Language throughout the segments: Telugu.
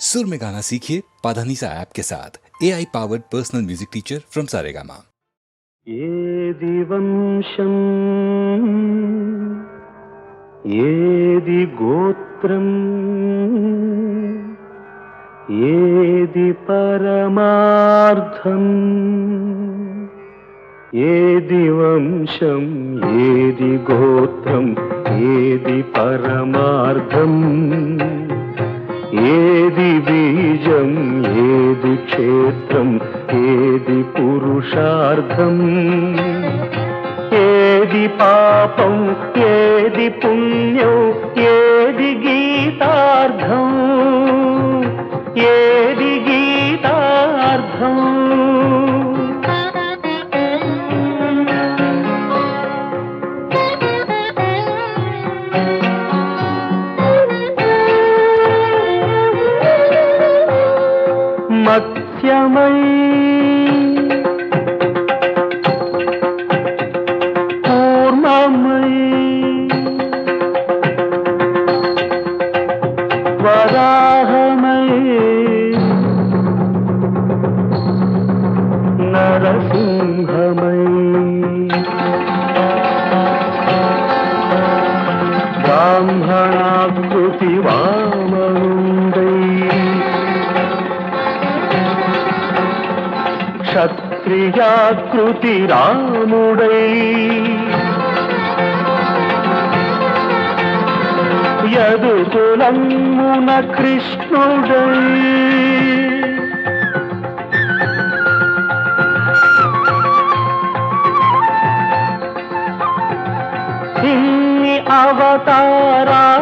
सुर में गाना सीखिए पाधानीसा ऐप के साथ। A I powered personal music teacher from Saregama ये दिवंशम येदि गोत्रम् येदि परमार्थम् येदि वंशं येदि गोत्रम् येदि परमार्थम् ఏది బీజం ఏది క్షేత్రం ఏది పురుషార్థం? ఏది పాపం ఏది పుణ్యం ఏది గీతార్థం? బ్రాహ్మణాకృతి వామనుండై. క్షత్రియాకృతి రాముడై యదుకులమ్మున కృష్ణుడై. ఇన్ని అవతారాలు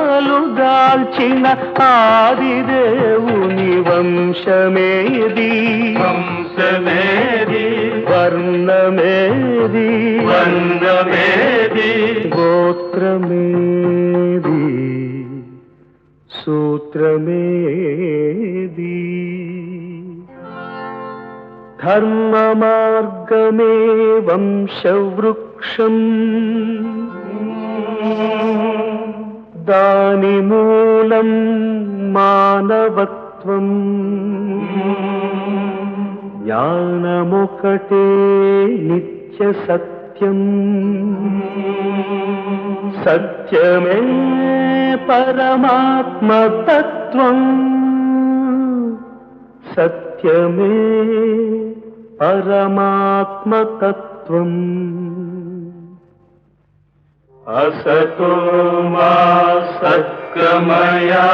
దాల్చిన ఆదిదేవుని వంశమేది? వంశమేది? వర్ణమేది? వందమేది గోత్రమేది? సూత్రమేది? ధర్మ మార్గమే వంశవృక్షం. దాని మూలం మానవత్వం. జ్ఞానమొకటే నిత్య సత్యం. సత్యమే పరమాత్మతత్వం. సత్యమే పరమాత్మతత్వం. असतो मा सत्कमया।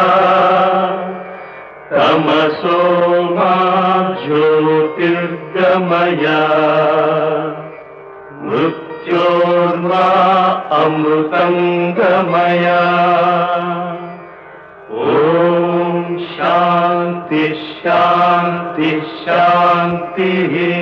तमसो मा ज्योतिर्गमया। मृत्योर्मा अमृतङ्गमया ॐ शान्ति शान्ति शान्तिः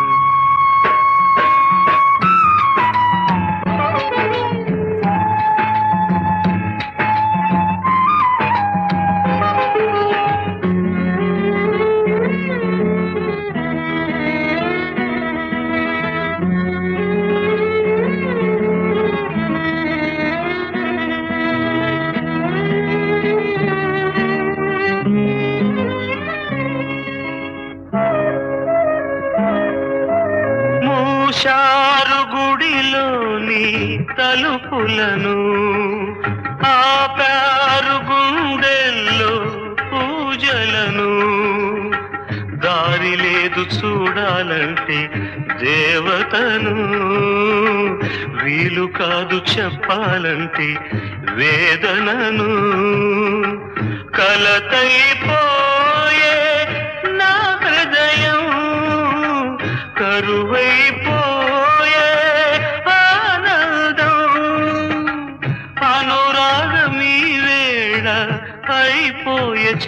తలుపులను ఆపారు గుండెల్లో పూజలను. దారి లేదు చూడాలంటే దేవతను. వీలు కాదు చెప్పాలంటే వేదనను. కలతైపోయే నా హృదయం కరువై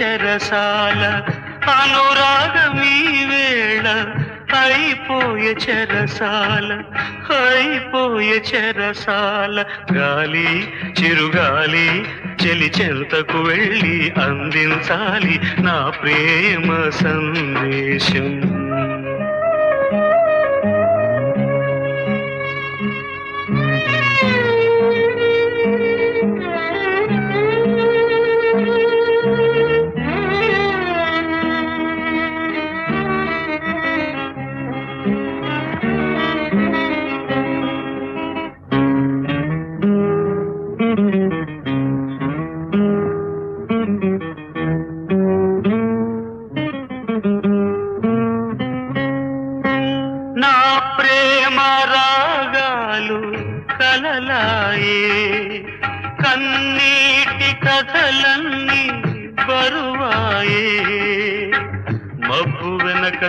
చెరసాల అనురాగమీ వేళ అయిపోయే చెరసాల అయిపోయే చెరసాల గాలి చిరుగాలి చెలి చెంతకు వెళ్ళి అందించాలి నా ప్రేమ సందేశం.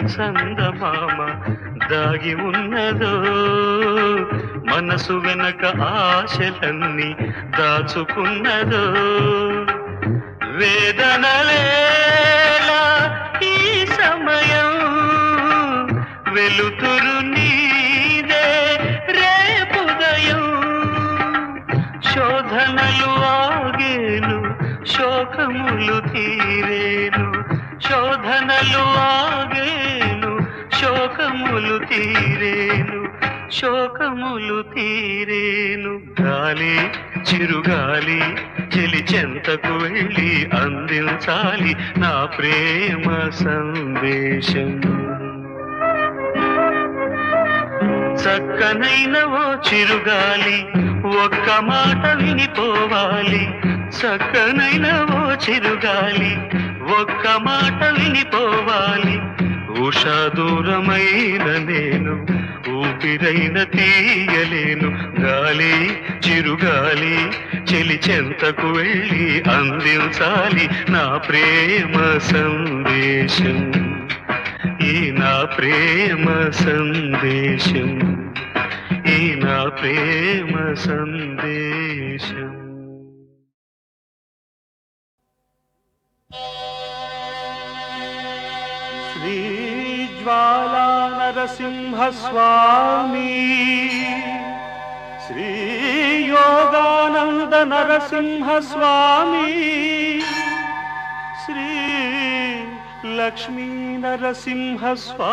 చందమామ దాగి ఉన్నదో. మనసు వెనక ఆశలన్నీ దాచుకున్నదో. వేదనలేలా ఈ సమయం వెలుతురు నీదే రేపుదయం శోధనలు ఆగేను శోకములు తీరేను. శోధనలు ఆగేను శోకములు తీరేను శోకములు తీరేను. గాలి చిరుగాలి చెలి చెంతకు వెళ్ళి అందించాలి నా ప్రేమ సందేశం. చక్కనైన ఓ చిరుగాలి ఒక్క మాట వినిపోవాలి. చక్కనైన ఓ చిరుగాలి ఒక్క మాట వినిపోవాలి. దూరమైన నేను ఊపిరైన తీయలేను. గాలి చిరుగాలి చెలి చెంతకు వెళ్ళి అందించాలి నా ప్రేమ సందేశం. ఈ నా ప్రేమ సందేశం. ఈ నా ప్రేమ సందేశం. నరసింహస్వామి శ్రీయోగానంద నరసింహస్వామి శ్రీ లక్ష్మీ నరసింహస్వామి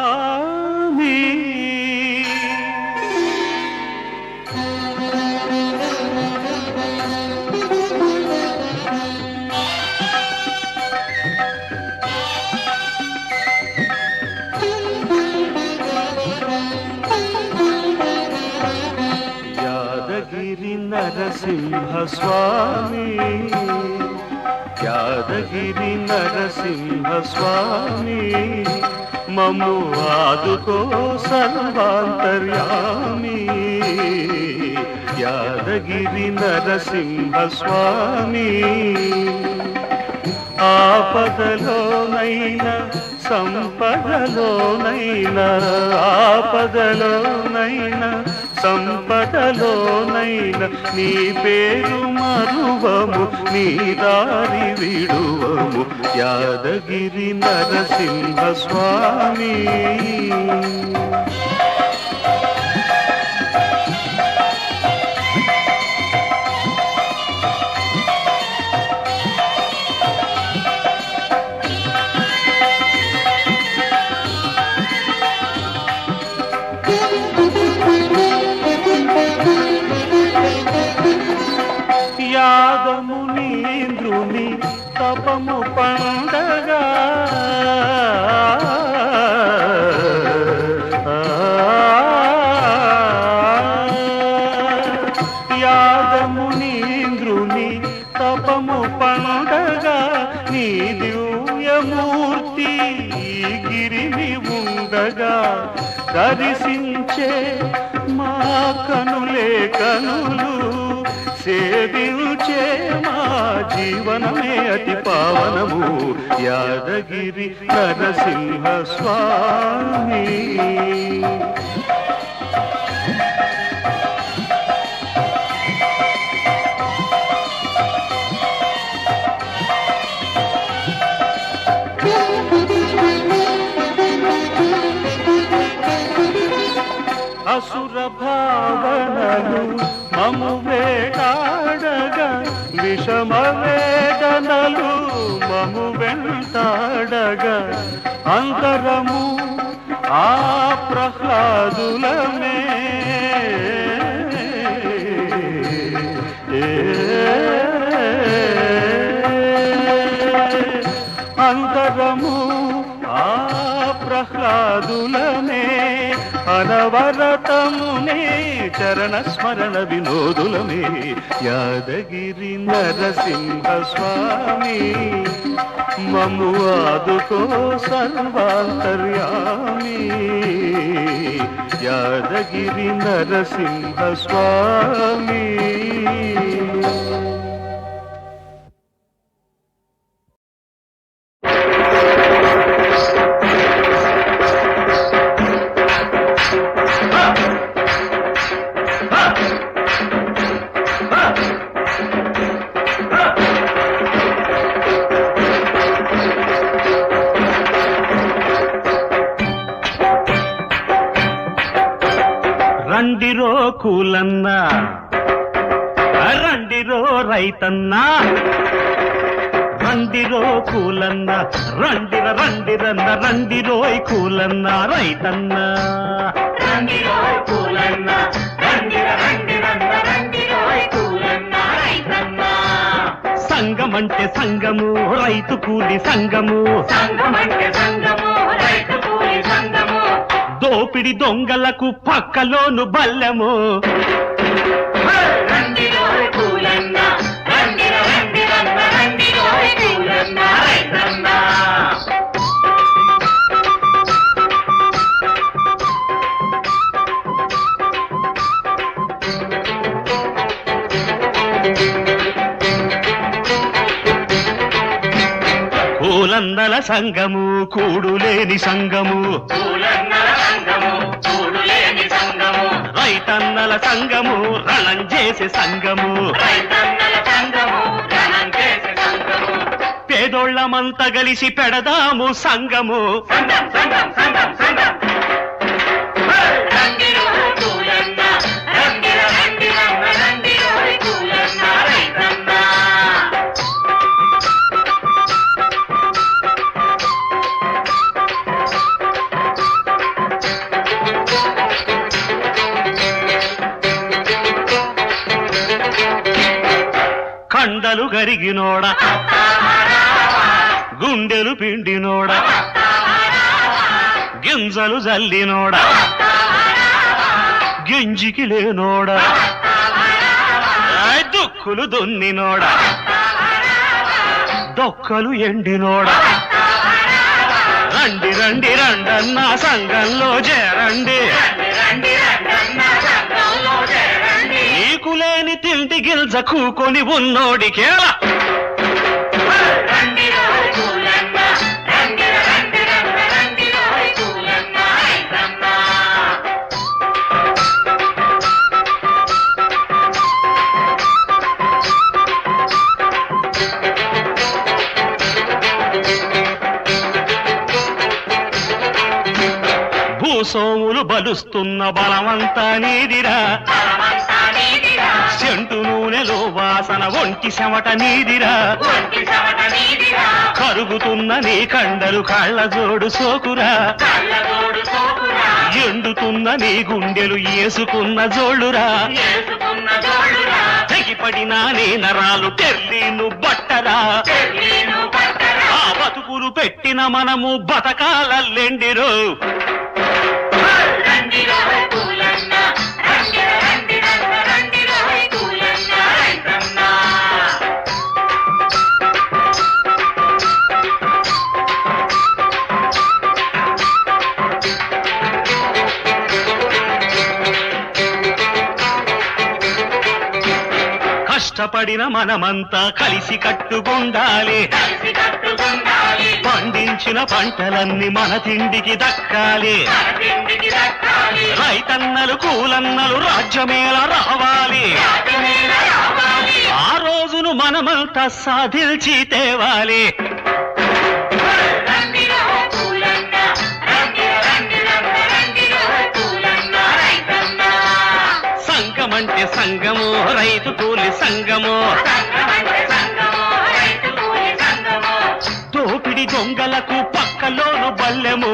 నరసింహస్వామి యాదగిరి నరసింహస్వామి మము ఆదుకో సర్వాంతర్యామి యాదగిరి నరసింహస్వామి ఆపదలోనైనా సంపదలోనైనా ఆపదలోనైనా సంపదలోనైన నీ పేరు మరువము నీ దారి విడువము. యాదగిరి నరసింహ తపము పండగా నీ దివ్యమూర్తి ఈ గిరిని ఉండగా దర్శించే మా కనులే కనులు సేవించే మా జీవనమే అతి పావనము. యాదగిరి నరసింహ స్వామి. వేదనలు మము వేటాడగా విషమ వేదనలు మము వెంటాడగా అంతరము ఆ ప్రహ్లాదులమే. అంతరము ఆ ప్రహ్లాదులనే అనవరతమునే చరణ స్మరణ వినోదులమే. యాదగిరి నరసింహ స్వామి మము ఆదుకో సర్వాంతర్యామి. యాదగిరి నరసింహ స్వామి. సంగమంటే సంగము రైతు కూలి సంగము. సంగమంటే సంగము రైతు కూలి సంగము. దోపిడి దొంగలకు పక్కలోను బల్లెము. కూలందల సంగము కూడులేని సంగము పూలన్నల సంగము చేసే సంగము రైతన్నల సంగము రణం చేసే సంగము పేదోళ్ళమంతా కలిసి పెడదాము సంగము సంగం సంగం సంగం సంగం గుండెలు గరిగినోడ గుండెలు పిండినోడ. గింజలు జల్లినోడ. గింజికి లేనోడ. దుక్కులు దున్నినోడ. దొక్కలు ఎండినోడ. రండి రండి రండన్నా సంఘంలో చేరండి. గిల్జ కూకొని ఉన్నోడికేలా. సోములు భూసోములు బలుస్తున్న బలమంతా నీదిరా. సెంటు నూనెలో వాసన ఒంటి చెమట నీదిరా. కరుగుతున్న నీ కండలు కాళ్ళ జోడు సోకురా. ఎండుతున్న నీ గుండెలు ఏసుకున్న జోళ్ళురా. తెగిపడిన నీ నరాలు తెర్లీను బట్టరా. ఆ బతుకులు పెట్టిన మనము బతకాలెండిరు కష్టపడిన మనమంతా కలిసి కట్టుకుండాలి. పండించిన పంటలన్నీ మన తిండికి దక్కాలి. రైతన్నలు కూలన్నలు రాజ్యమేళ రావాలి. ఆ రోజును మనమంతా సాధించి తేవాలి. అంటే సంఘము రైతు కూలి సంఘము సంగమో రైతు కూలి సంగమో. దోపిడి దొంగలకు పక్కలోను బల్లెము.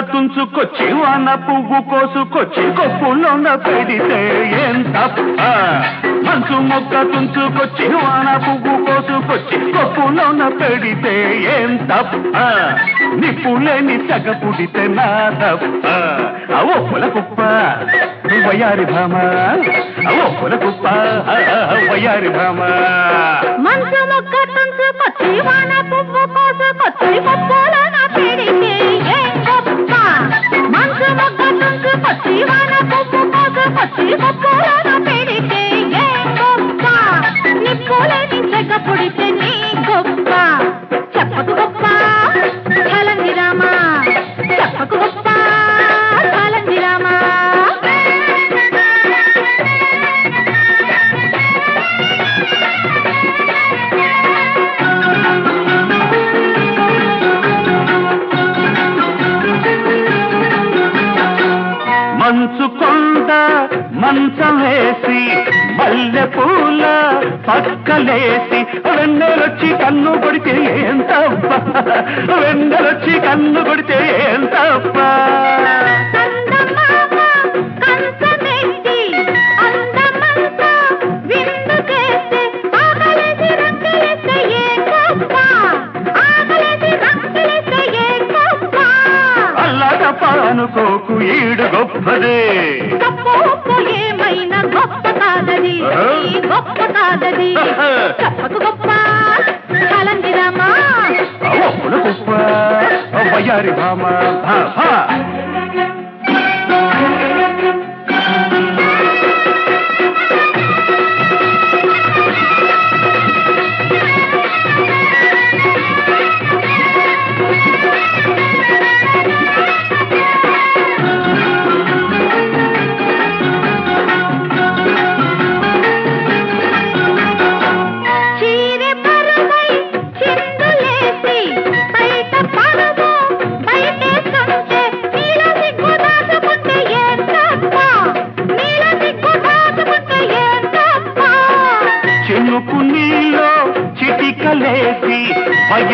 తుంచుకొచ్చి వాన పువ్వు కోసుకొచ్చి కొప్పులోన పెడితే ఏం తప్ప? మంచు మొక్క తుంచుకొచ్చి వాన పువ్వు కోసుకొచ్చి కొప్పులోన పెడితే ఏం తప్ప? నిప్పులేని తెగ పుడితే నా తప్ప? అవో పుల కుప్ప వయారి భామ. అవో పుల కుప్ప వయారి భామ. మంచు మొక్క తుంచుకొచ్చి వాన పువ్వు కోసుకొచ్చి కొప్పులోన పెడితే ఏం పచ్చి వాన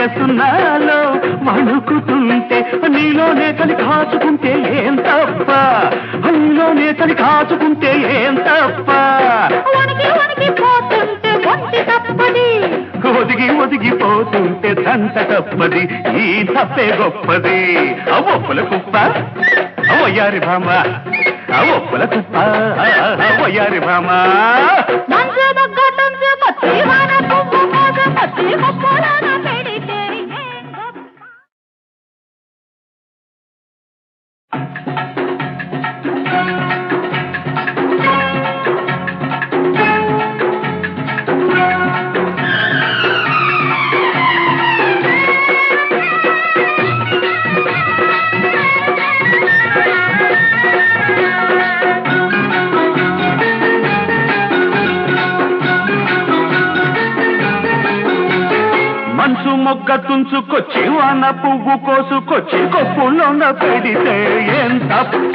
వయసు నాలో వణుకుతుంటే నీలోనే కలి కాచుకుంటే ఏం తప్ప? నీలోనే కలి కాచుకుంటే ఏం తప్ప? పోతుంటే తప్పది. ఒదిగి ఒదిగిపోతుంటే దంత తప్పది ఈ తప్పే గొప్పది. అవొప్పుల కుప్ప అవయ్యారి భామ అవొప్పుల కుప్ప అవయ్యారి భామ. బుగ్గ తుంచుకొచ్చి వాన పువ్వు కోసుకొచ్చి కొప్పులోన పెడితే ఏం తప్ప?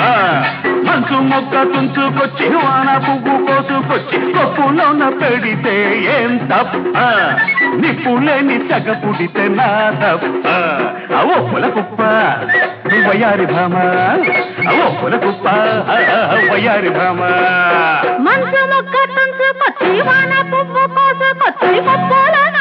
మంచు మొక్క తుంచుకొచ్చి వాన పువ్వు కోసుకొచ్చి కొప్పులోన పెడితే ఏం తప్ప? నిప్పులేని సగ పుడితే నా తప్ప. అవో పుల కుప్ప వయారి భామ. అవో పుల కుప్ప వయారి భామ. మంచు మొక్క తుంచుకొచ్చి వాన పువ్వు కోసుకొచ్చి పప్పులోన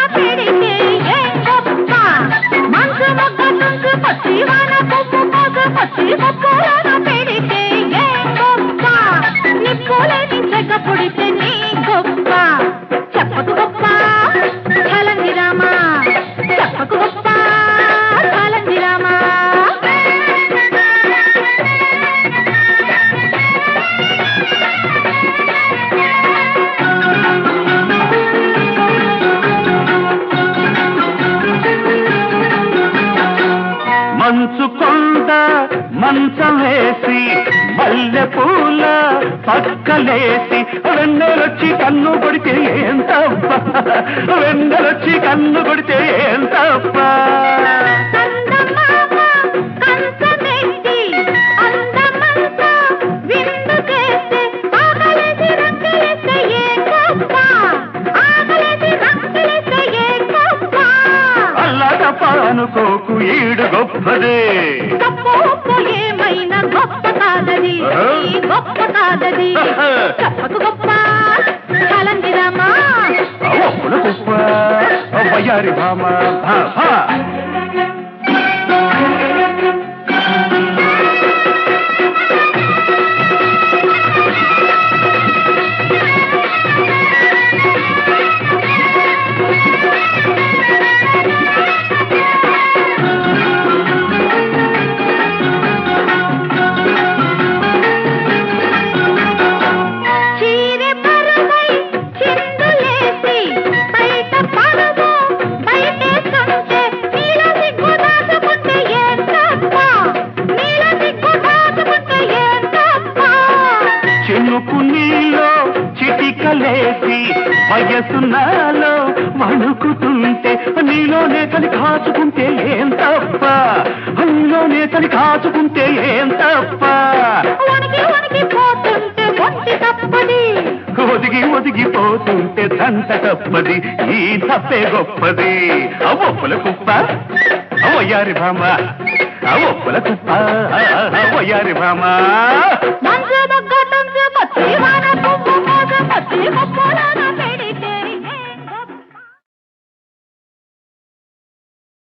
నిప్పులేని చెగ పుడితే నీ పక్కలేసి వెన్నెలొచ్చి కన్ను కొడితే ఏం తప్ప వెన్నెలొచ్చి కన్ను కొడితే ఏం తప్ప చందమామ కంచమెట్టి అందమంతా వయ్యారి భామ వయసు నాలో వణుకుతుంటే నీలోనే కలి కాచుకుంటే ఏం తప్ప? నీలోనే కలి కాచుకుంటే ఏం తప్ప? పోతుంటే తప్పది. ఒదిగి ఒదిగిపోతుంటే దంత తప్పది ఈ తప్పే గొప్పది. అవొప్పుల కుప్ప అవయ్యారి భామ అవొప్పుల కుప్ప అవయ్యారి భామ